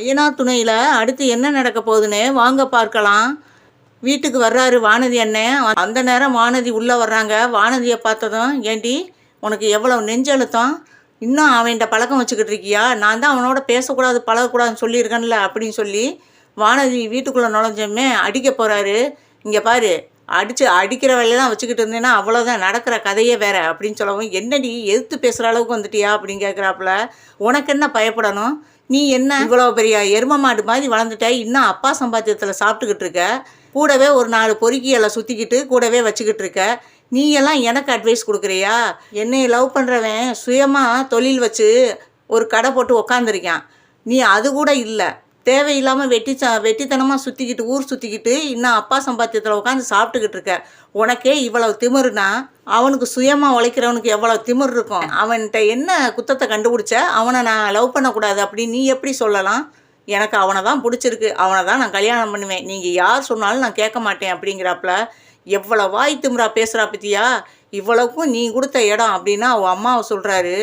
ஐயனார் துணையில் அடுத்து என்ன நடக்க போகுதுன்னு வாங்க பார்க்கலாம். வீட்டுக்கு வர்றாரு வானதி அண்ணன் அந்த நேரம் வானதி உள்ளே வர்றாங்க. வானதியை பார்த்ததும் ஏண்டி உனக்கு எவ்வளோ நெஞ்சழுத்தம்? இன்னும் அவன்கிட்ட பழக்கம் வச்சுக்கிட்டு இருக்கியா? நான் தான் அவனோட பேசக்கூடாது பழகக்கூடாதுன்னு சொல்லியிருக்கேன்ல அப்படின்னு சொல்லி வானதி வீட்டுக்குள்ளே நுழைஞ்சோமே அடிக்க போகிறாரு இங்கே பாரு அடிச்சு அடிக்கிற வேலையெல்லாம் வச்சுக்கிட்டு இருந்தேன்னா அவ்வளோதான் நடக்கிற கதையே வேற அப்படின்னு சொல்லவும் என்னடி எதிர்த்து பேசுகிற அளவுக்கு வந்துட்டியா? அப்படின்னு கேட்குறாப்புல உனக்கு என்ன பயப்படணும்? நீ என்ன? இவ்வளோ பெரிய எரும மாடு மாதிரி வளர்ந்துட்ட இன்னும் அப்பா சம்பாத்தியத்தில் சாப்பிட்டுக்கிட்டு இருக்க. கூடவே ஒரு நாலு பொறுக்கியலை சுற்றிக்கிட்டு கூடவே வச்சுக்கிட்டு இருக்க. நீ எல்லாம் எனக்கு அட்வைஸ் கொடுக்குறியா? என்னை லவ் பண்ணுறவன் சுயமாக தொழில் வச்சு ஒரு கடை போட்டு உக்காந்துருக்கான். நீ அது கூட இல்லை. தேவையில்லாமல் வெட்டி சா வெட்டித்தனமாக சுற்றிக்கிட்டு ஊர் சுற்றிக்கிட்டு இன்னும் அப்பா சம்பாத்தியத்தில் உட்காந்து சாப்பிட்டுக்கிட்டு இருக்க. உனக்கே இவ்வளவு திமிருனா அவனுக்கு சுயமாக உழைக்கிறவனுக்கு எவ்வளோ திமிர் இருக்கும்? அவன்கிட்ட என்ன குத்தத்தை கண்டுபிடிச்ச? அவனை நான் லவ் பண்ணக்கூடாது அப்படின்னு நீ எப்படி சொல்லலாம்? எனக்கு அவனை தான் பிடிச்சிருக்கு. அவனை தான் நான் கல்யாணம் பண்ணுவேன். நீங்கள் யார் சொன்னாலும் நான் கேட்க மாட்டேன் அப்படிங்கிறாப்புல. எவ்வளோ வாய் திமிரா பேசுகிறா பற்றியா இவ்வளவுக்கும் நீ கொடுத்த இடம் அப்படின்னா அவள் அம்மாவை சொல்கிறாரு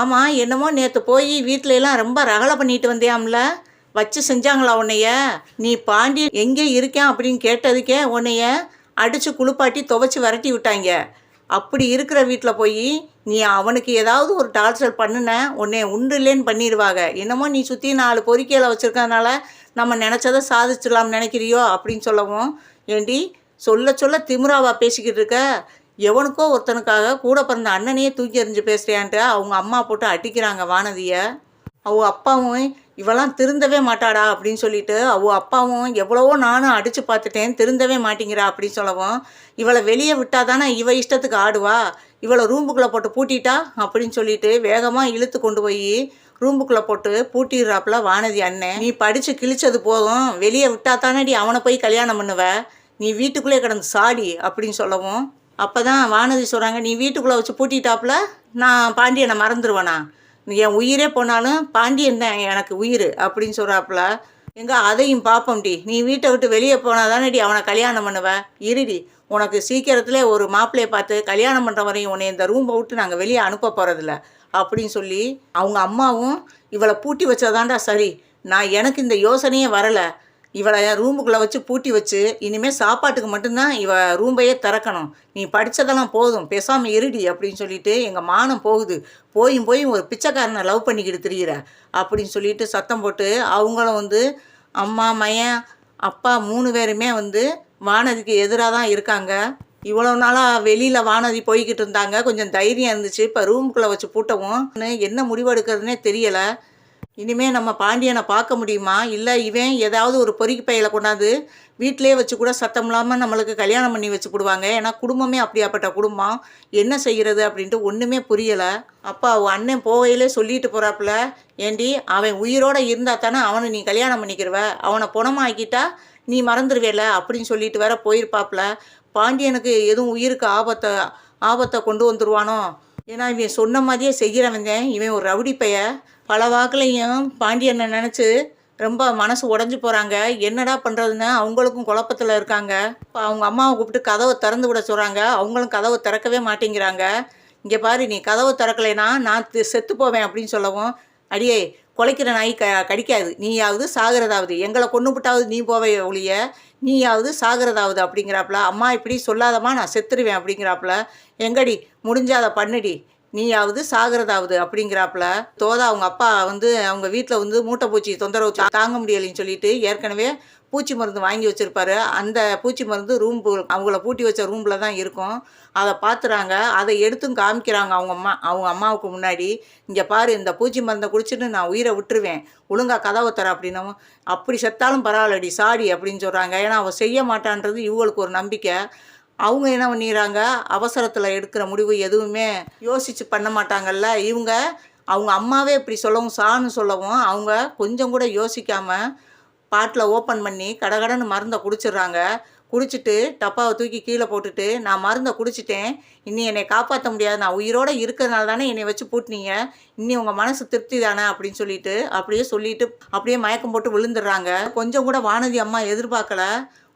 ஆமாம் என்னமோ நேற்று போய் வீட்டில எல்லாம் ரொம்ப ரகலை பண்ணிட்டு வந்தியாம்ல? வச்சு செஞ்சாங்களா உன்னைய? நீ பாண்டி எங்கே இருக்கேன் அப்படின்னு கேட்டதுக்கே உன்னைய அடித்து குளிப்பாட்டி துவைச்சி விரட்டி விட்டாங்க. அப்படி இருக்கிற வீட்டில் போய் நீ அவனுக்கு ஏதாவது ஒரு டார்ச்சர் பண்ணுன உன்னை உண்டு இல்லைன்னு பண்ணிடுவாங்க. என்னமோ நீ சுற்றி நாலு பொறிக்கையில் வச்சுருக்கனால நம்ம நினச்சதை சாதிச்சிடலாம் நினைக்கிறியோ அப்படின்னு சொல்லவும் ஏண்டி சொல்ல சொல்ல திமிராவா பேசிக்கிட்டு இருக்க? எவனுக்கோ ஒருத்தனுக்காக கூட பிறந்த அண்ணனையே தூக்கி எறிஞ்சு பேசுகிறியான்ட்டு அவங்க அம்மா போட்டு அடிக்கிறாங்க வானதியை. அவங்க அப்பாவும் இவெல்லாம் திருந்தவே மாட்டாடா அப்படின்னு சொல்லிட்டு அவ அப்பாவும் எவ்வளவோ நானும் அடித்து பார்த்துட்டேன் திருந்தவே மாட்டேங்கிறா அப்படின்னு சொல்லவும் இவளை வெளியே விட்டா தானே இவ இஷ்டத்துக்கு ஆடுவா? இவளை ரூம்புக்குள்ளே போட்டு பூட்டிட்டா? அப்படின்னு சொல்லிட்டு வேகமாக இழுத்து கொண்டு போய் ரூம்புக்குள்ளே போட்டு பூட்டிடுறாப்புல வானதி அண்ணன் நீ படித்து கிழிச்சது போதும் வெளியே விட்டா தானடி அவனை போய் கல்யாணம் பண்ணுவ? நீ வீட்டுக்குள்ளே கிடந்து சாடி அப்படின்னு சொல்லவும் அப்போ தான் வானதி சொல்கிறாங்க நீ வீட்டுக்குள்ளே வச்சு பூட்டிட்டாப்புல நான் பாண்டியனை மறந்துடுவேனா என் உயிரே போனாலும் பாண்டியன் தான் எனக்கு உயிர் அப்படின்னு சொல்கிறாப்புல எங்க அதையும் பார்ப்போம்டி நீ வீட்டை விட்டு வெளியே போனால் தானேடி அவனை கல்யாணம் பண்ணுவ. இருடி உனக்கு சீக்கிரத்தில் ஒரு மாப்பிள்ளையை பார்த்து கல்யாணம் பண்ணுற வரையும் உன்னை இந்த ரூமை விட்டு நாங்கள் வெளியே அனுப்ப போகிறதில்ல அப்படின்னு சொல்லி அவங்க அம்மாவும் இவளை பூட்டி வச்சதாண்டா சரி. நான் எனக்கு இந்த யோசனையே வரலை. இவளை ரூமுக்குள்ளே வச்சு பூட்டி வச்சு இனிமேல் சாப்பாட்டுக்கு மட்டும்தான் இவ ரூம்பையே திறக்கணும். நீ படித்ததெல்லாம் போதும் பேசாமல் இருடி அப்படின்னு சொல்லிட்டு எங்கள் மானம் போகுது. போயும் போயும் ஒரு பிச்சைக்காரனை லவ் பண்ணிக்கிட்டு திரியிற அப்படின்னு சொல்லிட்டு சத்தம் போட்டு அவங்களும் வந்து அம்மா மையன் அப்பா மூணு பேருமே வந்து வானதிக்கு எதிராக தான் இருக்காங்க. இவ்வளோ நாளாக வெளியில் வானதி போய்கிட்டு இருந்தாங்க. கொஞ்சம் தைரியம் இருந்துச்சு. இப்போ ரூமுக்குள்ளே வச்சு பூட்டவும் என்ன முடிவெடுக்கிறதுனே தெரியலை. இனிமேல் நம்ம பாண்டியனை பார்க்க முடியுமா? இல்லை இவன் ஏதாவது ஒரு பொறுக்கி பையில கொண்டாந்து வீட்டிலே வச்சு கூட சத்தம் இல்லாமல் நம்மளுக்கு கல்யாணம் பண்ணி வச்சு போடுவாங்க. ஏன்னா குடும்பமே அப்படியாப்பட்ட குடும்பம். என்ன செய்கிறது அப்படின்ட்டு ஒன்றுமே புரியலை. அப்பா அவன் அண்ணன் போகையிலே சொல்லிட்டு போகிறாப்புல ஏண்டி அவன் உயிரோடு இருந்தால் தானே அவனை நீ கல்யாணம் பண்ணிக்கிறவ அவனை புணமாக்கிட்டா நீ மறந்துடுவேல அப்படின்னு சொல்லிட்டு வேற போயிருப்பாப்புல. பாண்டியனுக்கு எதுவும் உயிருக்கு ஆபத்தை ஆபத்தை கொண்டு வந்துருவானோ? ஏன்னா இவன் சொன்ன மாதிரியே செய்கிறவன் தான் இவன் ஒரு ரவுடி பைய. பல வாக்குலையும் பாண்டியனை நினச்சி ரொம்ப மனசு உடஞ்சி போகிறாங்க என்னடா பண்ணுறதுன்னு அவங்களுக்கும் குழப்பத்தில் இருக்காங்க. இப்போ அவங்க அம்மாவை கூப்பிட்டு கதவை திறந்து விட சொல்கிறாங்க அவங்களும் கதவை திறக்கவே மாட்டேங்கிறாங்க. இங்கே பாரு நீ கதவை திறக்கலைன்னா நான் செத்து போவேன் அப்படின்னு சொல்லவும் அடியே குலைக்கிற நாய் க கடிக்காது. நீயாவது சாகிறதாவது. எங்களை கொண்டு விட்டாவது நீ போவே ஒழிய நீயாவது சாகிறதாவது அப்படிங்கிறாப்புல. அம்மா இப்படி சொல்லாதம்மா நான் செத்துருவேன் அப்படிங்கிறாப்புல. எங்கடி? முடிஞ்சாத பண்ணுடி. நீயாவது சாகிறதாவது அப்படிங்கிறாப்புல. தோதா அவங்க அப்பா வந்து அவங்க வீட்டில் வந்து மூட்டை பூச்சி தொந்தரவு தாங்க முடியலைன்னு சொல்லிட்டு ஏற்கனவே பூச்சி மருந்து வாங்கி வச்சுருப்பாரு. அந்த பூச்சி மருந்து ரூம் அவங்கள பூட்டி வச்ச ரூமில் தான் இருக்கும். அதை பார்த்துறாங்க அதை எடுத்தும் காமிக்கிறாங்க அவங்க அம்மா அவங்க அம்மாவுக்கு முன்னாடி. இங்கே பாரு இந்த பூச்சி மருந்தை குடிச்சிட்டு நான் உயிரை விட்டுருவேன். ஒழுங்கா கதவை தர அப்படின்னும் அப்படி செத்தாலும் பரவாயில்லடி சாடி அப்படின்னு சொல்கிறாங்க ஏன்னா அவள் செய்ய மாட்டான்றது இவங்களுக்கு ஒரு நம்பிக்கை. அவங்க என்ன பண்ணிடுறாங்க? அவசரத்தில் எடுக்கிற முடிவு எதுவுமே யோசித்து பண்ண மாட்டாங்கல்ல. இவங்க அவங்க அம்மாவே இப்படி சொல்லவும் சான்னு சொல்லவும் அவங்க கொஞ்சம் கூட யோசிக்காமல் பாட்டில் ஓப்பன் பண்ணி கடகடன்னு மருந்தை குடிச்சிடுறாங்க. குடிச்சிட்டு டப்பாவை தூக்கி கீழே போட்டுட்டு நான் மருந்தை குடிச்சிட்டேன். இனி என்னை காப்பாற்ற முடியாது. நான் உயிரோடு இருக்கிறதுனால தானே என்னை வச்சு பூட்டினீங்க. இனி உங்கள் மனசு திருப்தி தானே? அப்படின்னு சொல்லிட்டு அப்படியே சொல்லிட்டு அப்படியே மயக்கம் போட்டு விழுந்துடுறாங்க. கொஞ்சம் கூட வானதி அம்மா எதிர்பார்க்கல.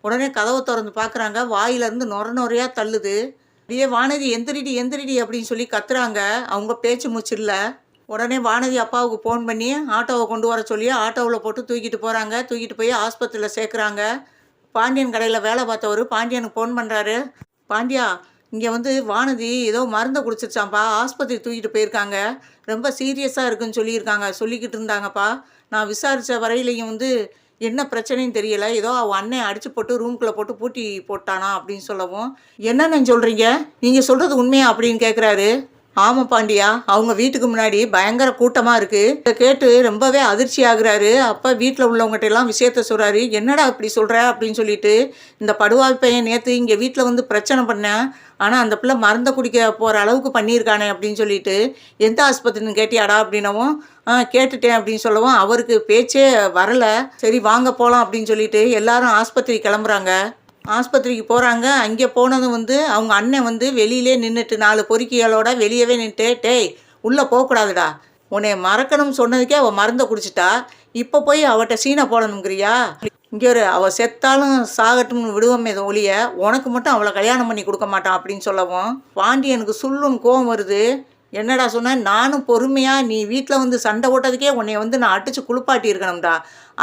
உடனே கதவை திறந்து பார்க்குறாங்க. வாயிலேருந்து நொர நொறையாக தள்ளுது. அப்படியே வானதி எந்திரிடி எந்திரிடி அப்படின்னு சொல்லி கத்துறாங்க. அவங்க பேச்சு மூச்சு இல்லை உடனே வானதி அப்பாவுக்கு ஃபோன் பண்ணி ஆட்டோவை கொண்டு வர சொல்லி ஆட்டோவில் போட்டு தூக்கிட்டு போகிறாங்க தூக்கிட்டு போய் ஆஸ்பத்திரியில் சேர்க்குறாங்க. பாண்டியன் கடையில் வேலை பார்த்தவர் பாண்டியனுக்கு ஃபோன் பண்ணுறாரு பாண்டியா இங்கே வந்து வானதி ஏதோ மருந்தை குடிச்சிருச்சாம்ப்பா ஆஸ்பத்திரி தூக்கிட்டு போயிருக்காங்க. ரொம்ப சீரியஸாக இருக்குன்னு சொல்லியிருக்காங்க. சொல்லிக்கிட்டு இருந்தாங்கப்பா. நான் விசாரித்த வரையிலையும் வந்து என்ன பிரச்சனைன்னு தெரியல. ஏதோ அவன் அண்ணன் அடிச்சு போட்டு ரூம்குள்ளே போட்டு பூட்டி போட்டானா அப்படின்னு சொல்லவும். என்னென்னு சொல்கிறீங்க நீங்கள் சொல்கிறது உண்மையா அப்படின்னு கேட்குறாரு ஆமாம் பாண்டியா அவங்க வீட்டுக்கு முன்னாடி பயங்கர கூட்டமாக இருக்குது இதை கேட்டு ரொம்பவே அதிர்ச்சி ஆகுறாரு. அப்போ வீட்டில் உள்ளவங்ககிட்ட எல்லாம் விஷயத்த சொல்கிறாரு என்னடா இப்படி சொல்கிற அப்படின்னு சொல்லிட்டு இந்த படுவாய் பையன் நேற்று இங்கே வீட்டில் வந்து பிரச்சனை பண்ணேன் ஆனால் அந்த பிள்ளை மருந்தை குடிக்க போகிற அளவுக்கு பண்ணியிருக்கானே அப்படின்னு சொல்லிட்டு எந்த ஆஸ்பத்திரின்னு கேட்டியாடா? அப்படின்னவும் ஆ கேட்டுட்டேன் அப்படின்னு சொல்லவும் அவருக்கு பேச்சே வரலை. சரி வாங்க போகலாம் அப்படின்னு சொல்லிட்டு எல்லாரும் ஆஸ்பத்திரி கிளம்புறாங்க. ஆஸ்பத்திரிக்கு போகிறாங்க அங்கே போனதும் வந்து அவங்க அண்ணன் வந்து வெளியிலே நின்றுட்டு நாலு பொறுக்கிகளோட வெளியவே நின்றுட்டு டேய் உள்ளே போகக்கூடாதுடா. உன்னை மறக்கணும்னு சொன்னதுக்கே அவள் மருந்தை குடிச்சிட்டா. இப்போ போய் அவட்ட சீனை போடணுங்கிறியா? இங்கே ஒரு அவள் செத்தாலும் சாகட்டும்னு விடுவோமே ஒழிய உனக்கு மட்டும் அவளை கல்யாணம் பண்ணி கொடுக்க மாட்டான் அப்படின்னு சொல்லவும் பாண்டியனுக்கு சுள்ளுன்னு கோவம் வருது. என்னடா சொன்ன? நானும் பொறுமையாக நீ வீட்டில் வந்து சண்டை ஓட்டதுக்கே உன்னை வந்து நான் அடித்து குளிப்பாட்டியிருக்கணும்டா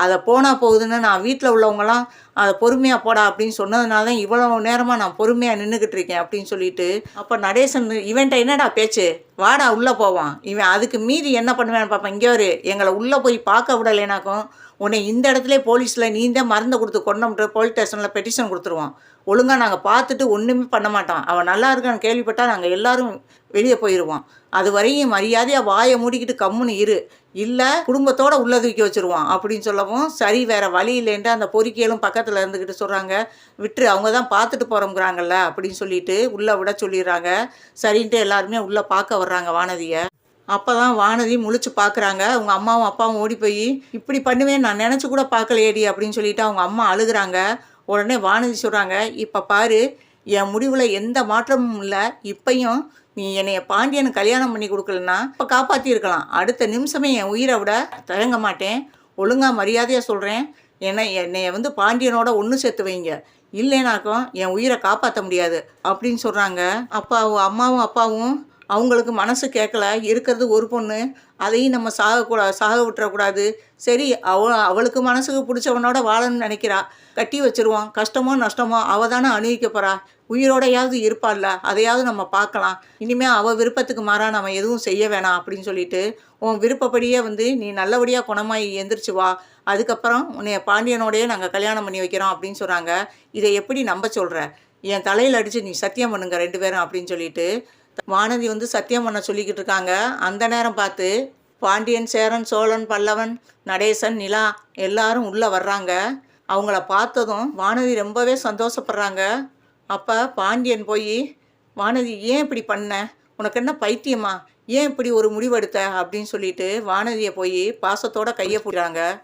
அதை போனால் போகுதுன்னு நான் வீட்டில் உள்ளவங்களாம் அதை பொறுமையாக போடா அப்படின்னு சொன்னதுனால தான் இவ்வளோ நேரமாக நான் பொறுமையாக நின்றுக்கிட்டு இருக்கேன் அப்படின்னு சொல்லிட்டு அப்போ நடேசன் இவன்ட்ட என்னடா பேச்சு? வாடா உள்ளே போவான். இவன் அதுக்கு மீறி என்ன பண்ணுவேன்னு பார்ப்பேன் இங்கே ஒரு எங்களை உள்ளே போய் பார்க்க விடலைனாக்கும் உன்னை இந்த இடத்துல போலீஸில் நீ தான் மருந்து கொடுத்து கொண்டோம்ன்ற போலீஸ் ஸ்டேஷனில் பெட்டிஷன் கொடுத்துருவான். ஒழுங்காக நாங்கள் பார்த்துட்டு ஒன்றுமே பண்ண மாட்டோம் அவன் நல்லா இருக்கான்னு கேள்விப்பட்டால் நாங்கள் எல்லாரும் வெளியே போயிடுவோம் அது வரையும் மரியாதையாக வாயை மூடிக்கிட்டு கம்முன்னு இரு. இல்லை குடும்பத்தோட உள்ள தூக்கி வச்சுருவான் அப்படின்னு சொல்லவும் சரி வேற வழி இல்லைன்ட்டு அந்த பொறிக்கையிலும் பக்கத்தில் இருந்துக்கிட்டு சொல்கிறாங்க விட்டுரு அவங்க தான் பார்த்துட்டு போகிறோங்கிறாங்கல்ல அப்படின்னு சொல்லிட்டு உள்ளே விட சொல்லிடுறாங்க. சரின்ட்டு எல்லாருமே உள்ளே பார்க்க வர்றாங்க வானதியை. அப்போ தான் வானதி முழிச்சு பார்க்குறாங்க அவங்க அம்மாவும் அப்பாவும் ஓடி போய் இப்படி பண்ணுவேன் நான் நினச்சி கூட பார்க்கலையேடி அப்படின்னு சொல்லிட்டு அவங்க அம்மா அழுகுறாங்க. உடனே வானதி சொல்கிறாங்க இப்போ பாரு என் முடிவில் எந்த மாற்றமும் இல்லை. இப்பையும் நீ என்னைய பாண்டியனுக்கு கல்யாணம் பண்ணி கொடுக்கலன்னா இப்போ காப்பாற்றிருக்கலாம் அடுத்த நிமிஷமே என் உயிரை விட தயங்க மாட்டேன். ஒழுங்காக மரியாதையாக சொல்கிறேன் என்னை என்னைய வந்து பாண்டியனோட ஒன்று சேர்த்து வைங்க. இல்லைனாக்கும் என் உயிரை காப்பாற்ற முடியாது. அப்படின்னு சொல்கிறாங்க அப்பா அம்மாவும் அப்பாவும் அவங்களுக்கு மனசு கேட்கல இருக்கிறது ஒரு பொண்ணு அதையும் நம்ம சாகக்கூடாது சாக விட்டுறக்கூடாது. சரி அவ அவளுக்கு மனசுக்கு பிடிச்சவனோட வாழணும்னு நினைக்கிறா. கட்டி வச்சிருவோம் கஷ்டமோ நஷ்டமோ அவ தானே அனுபவிக்க போகிறா உயிரோடையாவது இருப்பாள்ல அதையாவது நம்ம பார்க்கலாம். இனிமேல் அவள் விருப்பத்துக்கு மாறாக நம்ம எதுவும் செய்ய வேணாம் அப்படின்னு சொல்லிட்டு உன் விருப்பப்படியே வந்து நீ நல்லபடியாக குணமாயி எந்திரிச்சு வா. அதுக்கப்புறம் உன்னைய பாண்டியனோடையே நாங்கள் கல்யாணம் பண்ணி வைக்கிறோம் அப்படின்னு சொல்கிறாங்க இதை எப்படி நம்ப சொல்கிற என் தலையில் அடித்து நீ சத்தியம் பண்ணுங்க ரெண்டு பேரும் அப்படின்னு சொல்லிட்டு வானதி வந்து சத்தியம் பண்ண சொல்லிக்கிட்டு இருக்காங்க அந்த நேரம் பார்த்து பாண்டியன் சேரன் சோழன் பல்லவன் நடேசன் நிலா எல்லாரும் உள்ளே வர்றாங்க. அவங்கள பார்த்ததும் வானதி ரொம்பவே சந்தோஷப்படுறாங்க. அப்போ பாண்டியன் போய் வானதி ஏன் இப்படி பண்ண? உனக்கு என்ன பைத்தியமா? ஏன் இப்படி ஒரு முடிவெடுத்த? அப்படின்னு சொல்லிட்டு வானதியை போய் பாசத்தோட கையை பிடிக்கிறாங்க.